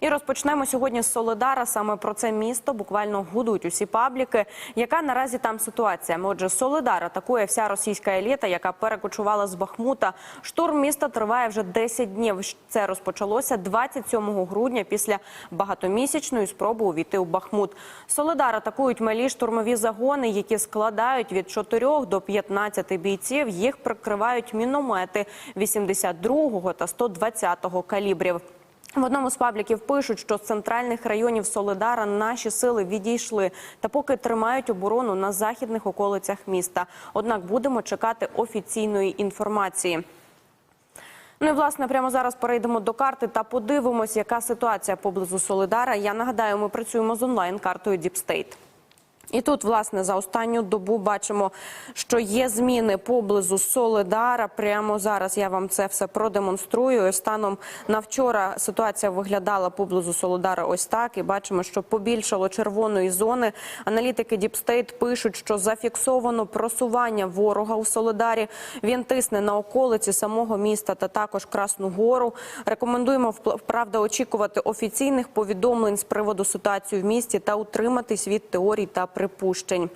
І розпочнемо сьогодні з Солидара. Саме про це місто буквально гудуть усі пабліки. Яка наразі там ситуація? Отже, Солидар атакує вся російська еліта, яка перекочувала з Бахмута. Штурм міста триває вже 10 днів. Це розпочалося 27 грудня після багатомісячної спроби увійти у Бахмут. Солидар атакують малі штурмові загони, які складають від 4 до 15 бійців. Їх прикривають міномети 82-го та 120-го калібрів. В одному з пабліків пишуть, що з центральних районів Солидара наші сили відійшли та поки тримають оборону на західних околицях міста. Однак будемо чекати офіційної інформації. Ну і власне прямо зараз перейдемо до карти та подивимось, яка ситуація поблизу Солидара. Я нагадаю, ми працюємо з онлайн картою Діпстейт. І тут, власне, за останню добу бачимо, що є зміни поблизу Солидара. Прямо зараз я вам це все продемонструю. Станом на вчора ситуація виглядала поблизу Солидара ось так. І бачимо, що побільшало червоної зони. Аналітики Діпстейт пишуть, що зафіксовано просування ворога у Солидарі. Він тисне на околиці самого міста та також Красну Гору. Рекомендуємо вправда очікувати офіційних повідомлень з приводу ситуації в місті та утриматись від теорій та припущень.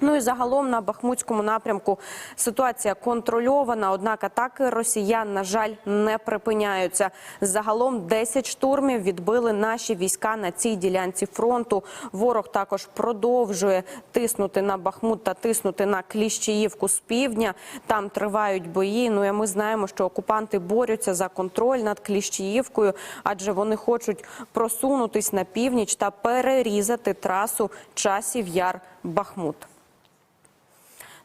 Ну і загалом на Бахмутському напрямку ситуація контрольована. Однак атаки росіян, на жаль, не припиняються. Загалом 10 штурмів відбили наші війська на цій ділянці фронту. Ворог також продовжує тиснути на Бахмут та тиснути на Кліщіївку з півдня. Там тривають бої. Ну і ми знаємо, що окупанти борються за контроль над Кліщіївкою, адже вони хочуть просунутись на північ та перерізати трасу часів яр Бахмут.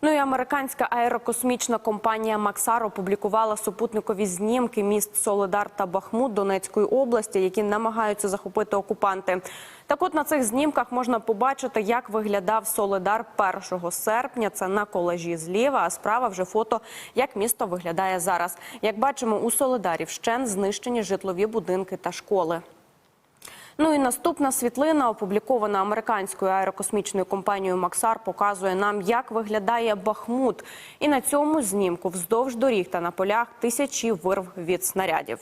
Ну і американська аерокосмічна компанія Максар опублікувала супутникові знімки міст Солидар та Бахмут Донецької області, які намагаються захопити окупанти. Так, от на цих знімках можна побачити, як виглядав Солидар 1 серпня. Це на колажі зліва. А справа вже фото, як місто виглядає зараз. Як бачимо, у Солидарі вщен знищені житлові будинки та школи. Ну і наступна світлина, опублікована американською аерокосмічною компанією Максар, показує нам, як виглядає Бахмут. І на цьому знімку вздовж доріг та на полях тисячі вирв від снарядів.